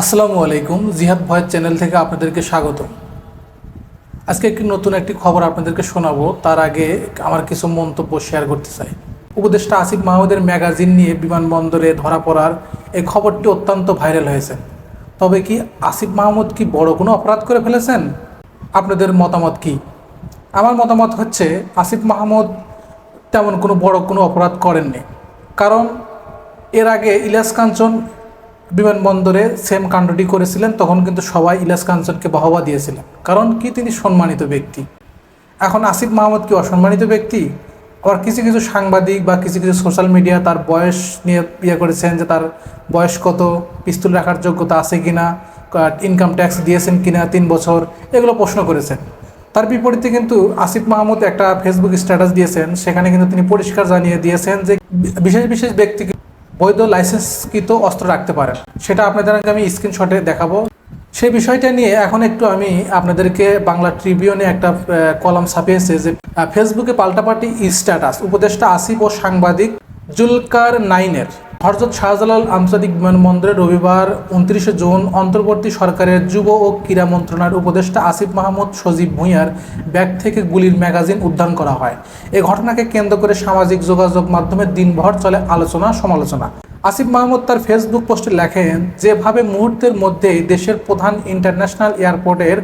আসসালামু আলাইকুম, জিহাদ ভয়েস চ্যানেল থেকে আপনাদেরকে স্বাগত আজকে একটি নতুন একটি খবর আপনাদেরকে শোনাবো, তার আগে আমার কিছু মন্তব্য শেয়ার করতে চাই। উপদেষ্টা আসিফ মাহমুদের ম্যাগাজিন নিয়ে বিমানবন্দরে ধরা পড়ার এই খবরটি অত্যন্ত ভাইরাল হয়েছে। তবে কি আসিফ মাহমুদ কি বড় কোনো অপরাধ করে ফেলেছেন? আপনাদের মতামত কি? আমার মতামত হচ্ছে, আসিফ মাহমুদ তেমন কোনো বড় কোনো অপরাধ করেননি। কারণ, এর আগে ইলিয়াস কাঞ্চন বিমানবন্দরে সেম কাণ্ডটি করেছিলেন, তখন কিন্তু সবাই ইলাস কাঞ্চনকে বাহবা দিয়েছিলেন। কারণ কি? তিনি সম্মানিত ব্যক্তি। এখন আসিফ মাহমুদ কি অসম্মানিত ব্যক্তি? আবার কিছু কিছু সাংবাদিক বা কিছু কিছু সোশ্যাল মিডিয়া তার বয়স নিয়ে ইয়ে করেছেন যে তার বয়স কত, পিস্তল রাখার যোগ্যতা আছে কিনা ইনকাম ট্যাক্স দিয়েছেন কিনা, তিন বছর, এগুলো প্রশ্ন করেছেন। তার বিপরীতে কিন্তু আসিফ মাহমুদ একটা ফেসবুক স্ট্যাটাস দিয়েছেন, সেখানে কিন্তু তিনি পরিষ্কার জানিয়ে দিয়েছেন যে বিশেষ বিশেষ ব্যক্তিকে বৈধ লাইসেন্সকৃত অস্ত্র রাখতে পারেন। সেটা আপনাদের আমি স্ক্রিনশটে দেখাবো। সেই বিষয়টা নিয়ে এখন একটু আমি আপনাদেরকে বাংলা ট্রিবিউনে একটা কলাম ছাপিয়েছে যে ফেসবুকে পাল্টাপাল্টি স্ট্যাটাস উপদেষ্টা আসিফ ও সাংবাদিক জুলকার নাইনের। হরজত শাহজালাল আন্তর্জাতিক বিমানবন্দরে রবিবার উনত্রিশে জুন অন্তর্বর্তী সরকারের যুব ও ক্রীড়া মন্ত্রণালয়ের উপদেষ্টা আসিফ মাহমুদ সজীব ভূঁইয়ার ব্যাগ থেকে গুলির ম্যাগাজিন উদ্ধার করা হয়। এ ঘটনাকে কেন্দ্র করে সামাজিক যোগাযোগ মাধ্যমে দিনভর চলে আলোচনা, সমালোচনা। আসিফ মাহমুদ তার ফেসবুক পোস্টে লেখেন, যেভাবে মুহূর্তের মধ্যেই দেশের প্রধান ইন্টারন্যাশনাল এয়ারপোর্টের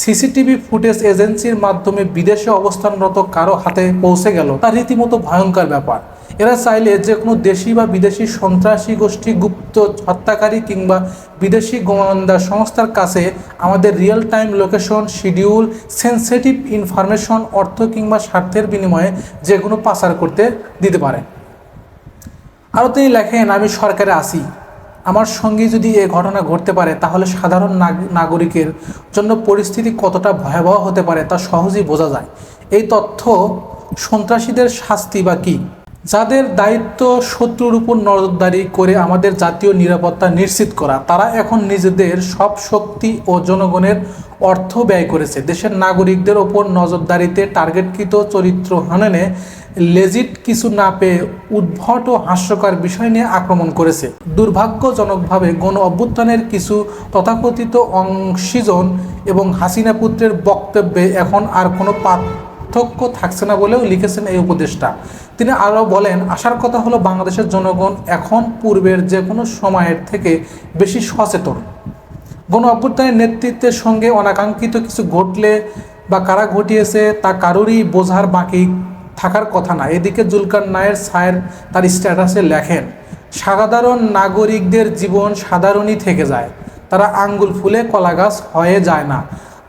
সিসিটিভি ফুটেজ এজেন্সির মাধ্যমে বিদেশে অবস্থানরত কারও হাতে পৌঁছে গেল, তা রীতিমতো ভয়ঙ্কর ব্যাপার। এরা চাইলে যে কোনো দেশি বা বিদেশি সন্ত্রাসী, গোষ্ঠী, গুপ্ত, হত্যাকারী কিংবা বিদেশি গোয়েন্দা সংস্থার কাছে আমাদের real time location schedule sensitive information অর্থ কিংবা স্বার্থের বিনিময়ে যে কোনো পাচার করতে দিতে পারে। আরও তিনি লেখেন, আমি সরকারে আসি আমার সঙ্গে যদি এ ঘটনা ঘটতে পারে, তাহলে সাধারণ নাগ- নাগরিকের জন্য পরিস্থিতি কতটা ভয়াবহ হতে পারে তা সহজেই বোঝা যায়। এই তথ্য সন্ত্রাসীদের শাস্তি বা কী? যাদের দায়িত্ব শত্রুর উপর নজরদারি করে আমাদের জাতীয় নিরাপত্তা নিশ্চিত করা, তারা এখন নিজেদের সব শক্তি ও জনগণের অর্থ ব্যয় করেছে। দেশের নাগরিকদের ওপর নজরদারিতে টার্গেটকৃত চরিত্র হাননে লেজিট কিছু না পেয়ে উদ্ভট ও হাস্যকর বিষয় নিয়ে আক্রমণ করেছে। দুর্ভাগ্যজনকভাবে গণ অভ্যুত্থানের কিছু তথাকথিত অংশীজন এবং হাসিনা পুত্রের বক্তব্যে এখন আর কোনো পার্থক্য থাকছে না বলেও লিখেছেন এই উপদেষ্টা। তিনি আরও বলেন, আসার কথা হলো বাংলাদেশের জনগণ এখন পূর্বের যে কোনো সময়ের থেকে বেশি সচেতন। গণ অভ্যুত্থানের নেতৃত্বের সঙ্গে অনাকাঙ্ক্ষিত কিছু ঘটলে বা কারা ঘটিয়েছে তা কারোরই বোঝার বাকি থাকার কথা না। এদিকে জুলকার নায়ের সায়ের তার স্ট্যাটাসে লেখেন, সাধারণ নাগরিকদের জীবন সাধারণই থেকে যায়। তারা আঙ্গুল ফুলে কলাগাছ হয়ে যায় না।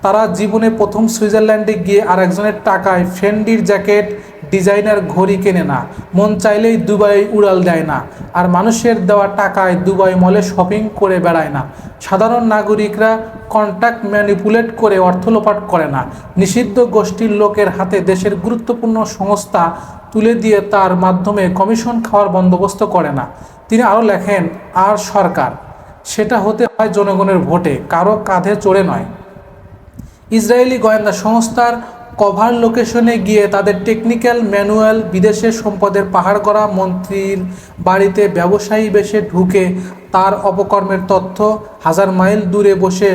তারা জীবনে প্রথম সুইজারল্যান্ডে গিয়ে আরেকজনের টাকায় ফ্রেন্ডির জ্যাকেট, ডিজাইনার ঘড়ি কেনে না। মন চাইলেই দুবাই উড়াল দেয় না। আর মানুষের দেওয়া টাকায় দুবাই মলে শপিং করে বেড়ায় না। সাধারণ নাগরিকরা কন্ট্যাক্ট ম্যানিপুলেট করে অর্থ লোপাট করে না। নিষিদ্ধ গোষ্ঠীর লোকের হাতে দেশের গুরুত্বপূর্ণ সংস্থা তুলে দিয়ে তার মাধ্যমে কমিশন খাওয়ার বন্দোবস্ত করে না। তিনি আরও লেখেন, আর সরকার। সেটা হতে হয় জনগণের ভোটে, কারও কাঁধে চড়ে নয়। ইসরায়েলি গোয়েন্দা সংস্থার কভার লোকেশনে গিয়ে তাদের টেকনিক্যাল ম্যানুয়াল বিদেশের সম্পদের পাহাড় করা মন্ত্রীর বাড়িতে ব্যবসায়ী বেশে ঢুকে তার অপকর্মের তথ্য হাজার মাইল দূরে বসে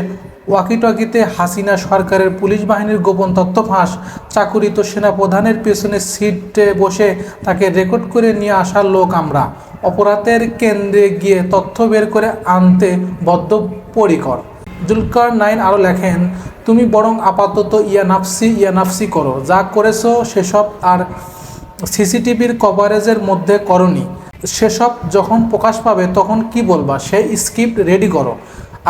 ওয়াকিটকিতে হাসিনা সরকারের পুলিশ বাহিনীর গোপন তথ্য ফাঁস। চাকুরিত সেনাপ্রধানের পেছনে সিটে বসে তাকে রেকর্ড করে নিয়ে আসার লোক আমরা। অপরাধের কেন্দ্রে গিয়ে তথ্য বের করে আনতে বদ্ধপরিকর। জুলকার নাইন আরও লেখেন, তুমি বরং আপাতত ইয়া নাফসি ইয়া নাফসি করো। যা করেছ সেসব আর সিসিটিভির কভারেজের মধ্যে করনি। সেসব যখন প্রকাশ পাবে তখন কি বলবা? সে স্ক্রিপ্ট রেডি করো।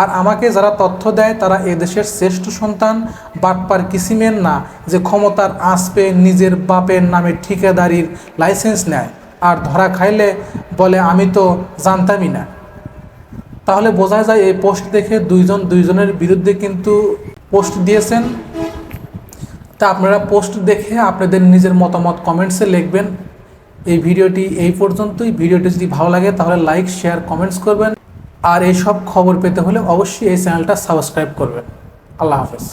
আর আমাকে যারা তথ্য দেয় তারা এদেশের শ্রেষ্ঠ সন্তান। বাটপার কিসিমের না যে ক্ষমতার আঁচ পেয়ে নিজের বাপের নামে ঠিকাদারির লাইসেন্স নেয়। আর ধরা খাইলে বলে, আমি তো জানতামই না। তাহলে বোঝা যায় এই পোস্ট দেখে দুইজন দুইজনের বিরুদ্ধে কিন্তু পোস্ট দিয়েছেন। তা আপনারা পোস্ট দেখে আপনাদের নিজের মতামত কমেন্টসে লিখবেন। এই ভিডিওটি এই পর্যন্তই। ভিডিওটি যদি ভালো লাগে তাহলে লাইক শেয়ার কমেন্টস করবেন। আর এই সব খবর পেতে হলে অবশ্যই এই চ্যানেলটা সাবস্ক্রাইব করবেন। আল্লাহ হাফেজ।